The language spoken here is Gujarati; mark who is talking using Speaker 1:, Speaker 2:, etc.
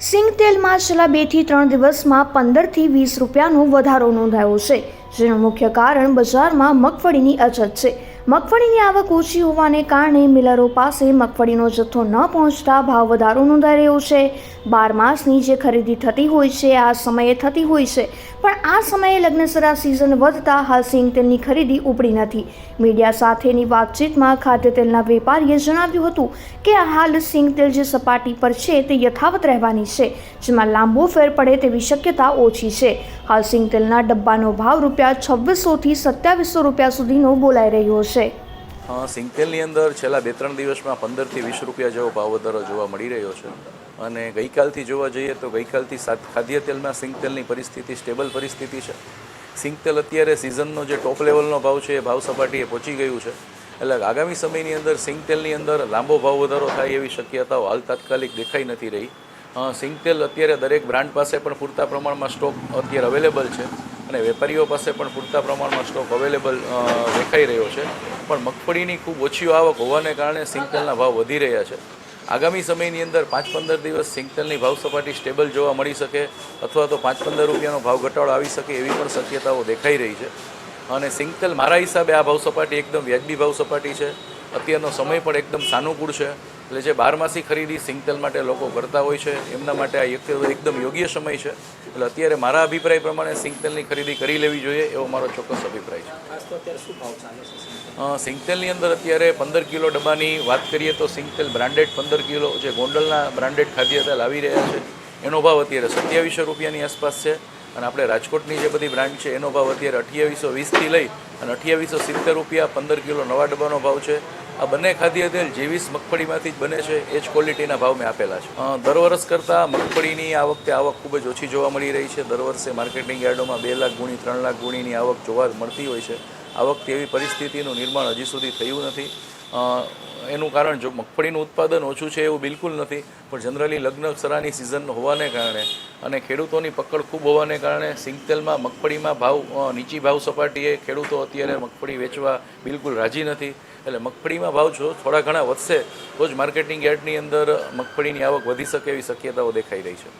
Speaker 1: સિંગ તેલમાં છેલ્લા બેથી ત્રણ દિવસમાં પંદરથી વીસ રૂપિયાનો વધારો નોંધાયો છે, જેનું મુખ્ય કારણ બજારમાં મગફળીની અછત છે. મગફળીની આવક ઓછી હોવાને કારણે મિલરો પાસે મગફળીનો જથ્થો ન પહોંચતા ભાવ વધારો નોંધાઈ રહ્યો છે. બાર માસની જે ખરીદી થતી હોય છે, આ સમયે થતી હોય છે. પણ આ સમયે લગ્નસરા સિઝન વધતા હાલ સિંગ તેલની ખરીદી ઉપડી નથી. મીડિયા સાથેની વાતચીતમાં ખાદ્ય તેલના વેપારીએ જણાવ્યું હતું કે આ હાલ સિંગ તેલ જે સપાટી પર છે, તે યથાવત રહેવાની છે, જેમાં લાંબો ફેર પડે તેવી શક્યતા ઓછી છે. હાલ સિંગ તેલના ડબ્બાનો ભાવ રૂપિયા છવ્વીસોથી સત્યાવીસો રૂપિયા સુધીનો બોલાઈ રહ્યો છે.
Speaker 2: સિંગતેલની અંદર છેલ્લા બે ત્રણ દિવસમાં પંદરથી વીસ રૂપિયા જેવો ભાવ વધારો જોવા મળી રહ્યો છે. અને ગઈકાલથી જોવા જઈએ તો ગઈકાલથી સાત ખાદ્ય તેલમાં સિંગતેલની પરિસ્થિતિ સ્ટેબલ પરિસ્થિતિ છે. સિંગતેલ અત્યારે સિઝનનો જે ટોપ લેવલનો ભાવ છે એ ભાવ સપાટીએ પહોંચી ગયું છે. એટલે આગામી સમયની અંદર સિંગતેલની અંદર લાંબો ભાવ વધારો થાય એવી શક્યતાઓ હાલ તાત્કાલિક દેખાઈ નથી રહી. સિંગતેલ અત્યારે દરેક બ્રાન્ડ પાસે પણ પૂરતા પ્રમાણમાં સ્ટોક અત્યારે અવેલેબલ છે. અને વેપારીઓ પાસે પણ પૂરતા પ્રમાણમાં સ્ટોક અવેલેબલ દેખાઈ રહ્યો છે. પણ મગફળીની ખૂબ ઓછી આવક હોવાને કારણે સિંગતેલના ભાવ વધી રહ્યા છે. આગામી સમયની અંદર પાંચ પંદર દિવસ સિંગતેલની ભાવ સપાટી સ્ટેબલ જોવા મળી શકે અથવા તો પાંચ પંદર રૂપિયાનો ભાવ ઘટાડો આવી શકે એવી પણ શક્યતાઓ દેખાઈ રહી છે. અને સિંગતેલ મારા હિસાબે આ ભાવ સપાટી એકદમ વ્યાજબી ભાવ સપાટી છે. અત્યારનો સમય પણ એકદમ સાનુકૂળ છે. એટલે જે બારમાસી ખરીદી સિંગતેલ માટે લોકો કરતા હોય છે એમના માટે આ એક- એકદમ યોગ્ય સમય છે. એટલે અત્યારે મારા અભિપ્રાય પ્રમાણે સિંગતેલની ખરીદી કરી લેવી જોઈએ એવો મારો ચોક્કસ અભિપ્રાય છે. સિંગતેલની અંદર અત્યારે પંદર કિલો ડબ્બાની વાત કરીએ તો સિંગતેલ બ્રાન્ડેડ પંદર કિલો જે ગોંડલના બ્રાન્ડેડ ખાદ્ય તેલ આવી રહ્યા છે એનો ભાવ અત્યારે સત્યાવીસો રૂપિયાની આસપાસ છે. અને આપણે રાજકોટની જે બધી બ્રાન્ડ છે એનો ભાવ અત્યારે અઠ્યાવીસો વીસથી લઈ અને અઠ્યાવીસો સિત્તેર રૂપિયા પંદર કિલો નવા ડબ્બાનો ભાવ છે. આ બંને ખાદ્ય તેલ જેવીસ મગફળીમાંથી જ બને છે, એ જ ક્વોલિટીના ભાવ મેં આપેલા છે. દર વર્ષ કરતાં મગફળીની આ વખતે આવક ખૂબ જ ઓછી જોવા મળી રહી છે. દર વર્ષે માર્કેટિંગ યાર્ડોમાં બે લાખ ગુણી, ત્રણ લાખ ગુણીની આવક જોવા મળતી હોય છે. આ વખતે એવી પરિસ્થિતિનું નિર્માણ હજી સુધી થયું નથી. એનું કારણ જો મગફળીનું ઉત્પાદન ઓછું છે એવું બિલકુલ નથી, પણ જનરલી લગ્ન સરાની સિઝન હોવાને કારણે અને ખેડૂતોની પકડ ખૂબ હોવાને કારણે સિંગતેલમાં મગફળીમાં ભાવ નીચી ભાવ સપાટીએ ખેડૂતો અત્યારે મગફળી વેચવા બિલકુલ રાજી નથી. એટલે મગફળીમાં ભાવ જો થોડા ઘણા વધશે, તો જ માર્કેટિંગ યાર્ડની અંદર મગફળીની આવક વધી શકે એવી શક્યતાઓ દેખાઈ રહી છે.